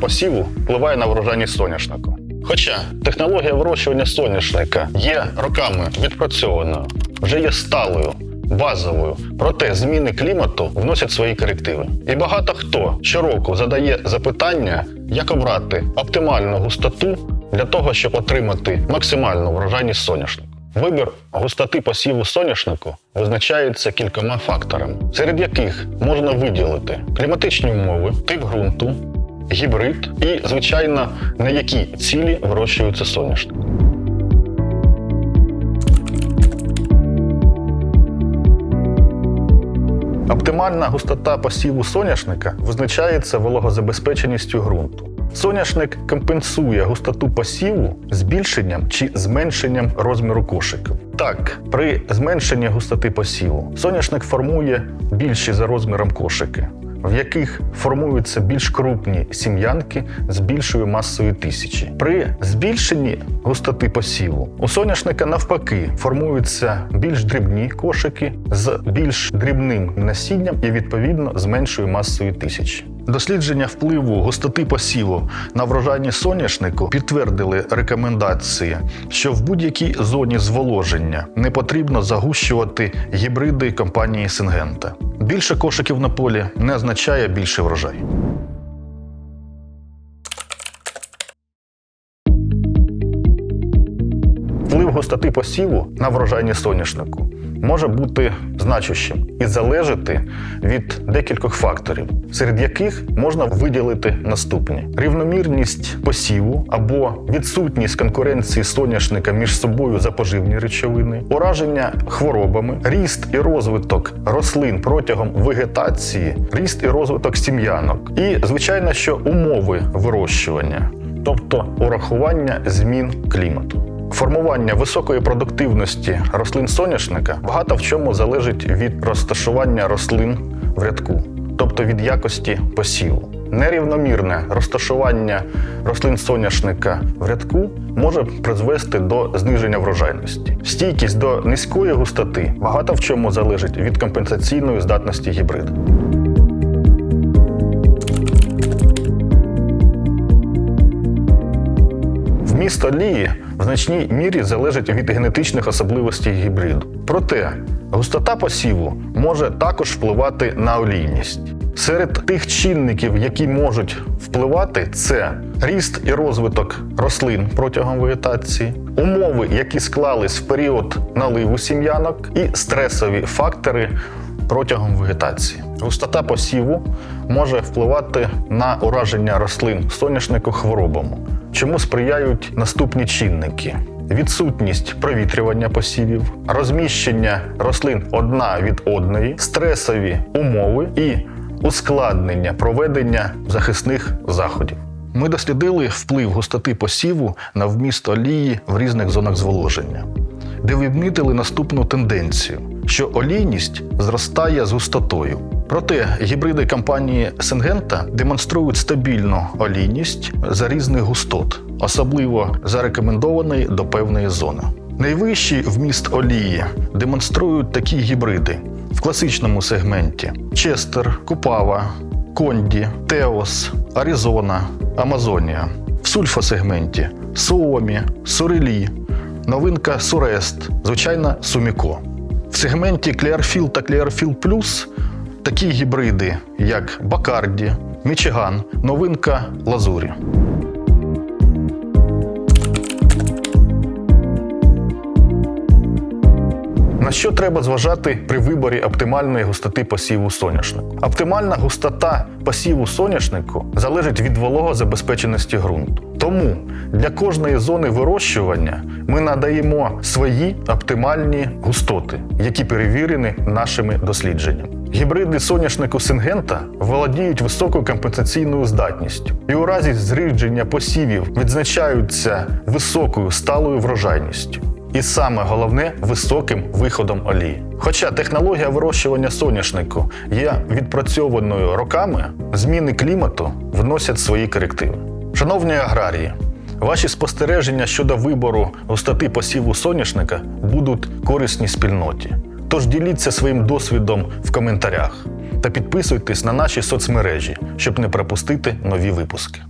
посіву впливає на врожайність соняшнику. Хоча технологія вирощування соняшника є роками відпрацьованою, вже є сталою, базовою, проте зміни клімату вносять свої корективи. І багато хто щороку задає запитання, як обрати оптимальну густоту для того, щоб отримати максимальну врожайність соняшнику. Вибір густоти посіву соняшнику визначається кількома факторами, серед яких можна виділити кліматичні умови, тип ґрунту, гібрид і, звичайно, на які цілі вирощується соняшник. Оптимальна густота посіву соняшника визначається вологозабезпеченістю ґрунту. Соняшник компенсує густоту посіву збільшенням чи зменшенням розміру кошиків. Так, при зменшенні густоти посіву соняшник формує більші за розміром кошики, в яких формуються більш крупні сім'янки з більшою масою тисячі. При збільшенні густоти посіву у соняшника навпаки формуються більш дрібні кошики з більш дрібним насінням і відповідно з меншою масою тисячі. Дослідження впливу густоти посіву на врожайність соняшнику підтвердили рекомендації, що в будь-якій зоні зволоження не потрібно загущувати гібриди компанії Сингента. Більше кошиків на полі не означає більший врожай. Вплив густоти посіву на врожайність соняшнику може бути значущим і залежати від декількох факторів, серед яких можна виділити наступні: рівномірність посіву або відсутність конкуренції соняшника між собою за поживні речовини, ураження хворобами, ріст і розвиток рослин протягом вегетації, ріст і розвиток сім'янок, і звичайно, що умови вирощування, тобто урахування змін клімату. Формування високої продуктивності рослин соняшника багато в чому залежить від розташування рослин в рядку, тобто від якості посіву. Нерівномірне розташування рослин соняшника в рядку може призвести до зниження врожайності. Стійкість до низької густоти багато в чому залежить від компенсаційної здатності гібриду. Вміст олії в значній мірі залежить від генетичних особливостей гібриду. Проте густота посіву може також впливати на олійність. Серед тих чинників, які можуть впливати, це ріст і розвиток рослин протягом вегетації, умови, які склались в період наливу сім'янок, і стресові фактори протягом вегетації. Густота посіву може впливати на ураження рослин соняшнику хворобами, чому сприяють наступні чинники. Відсутність провітрювання посівів, розміщення рослин одна від одної, стресові умови і ускладнення проведення захисних заходів. Ми дослідили вплив густоти посіву на вміст олії в різних зонах зволоження, де відмітили наступну тенденцію, що олійність зростає з густотою. Проте гібриди компанії Сингента демонструють стабільну олійність за різних густот, особливо зарекомендованої до певної зони. Найвищий вміст олії демонструють такі гібриди в класичному сегменті: Честер, Купава, Конді, Теос, Аризона, Амазонія. В сульфосегменті Суомі, Сурелі, новинка Сурест, звичайно, Суміко. В сегменті Clearfield та Clearfield Plus такі гібриди, як Бакарді, Мічиган, новинка Лазурі. На що треба зважати при виборі оптимальної густоти посіву соняшнику? Оптимальна густота посіву соняшнику залежить від вологозабезпеченості ґрунту. Тому для кожної зони вирощування ми надаємо свої оптимальні густоти, які перевірені нашими дослідженнями. Гібриди соняшнику Сингента володіють високою компенсаційною здатністю і у разі зрідження посівів відзначаються високою сталою врожайністю. І саме головне високим виходом олії. Хоча технологія вирощування соняшнику є відпрацьованою роками, зміни клімату вносять свої корективи. Шановні аграрії, ваші спостереження щодо вибору густоти посіву соняшника будуть корисні спільноті. Тож діліться своїм досвідом в коментарях та підписуйтесь на наші соцмережі, щоб не пропустити нові випуски.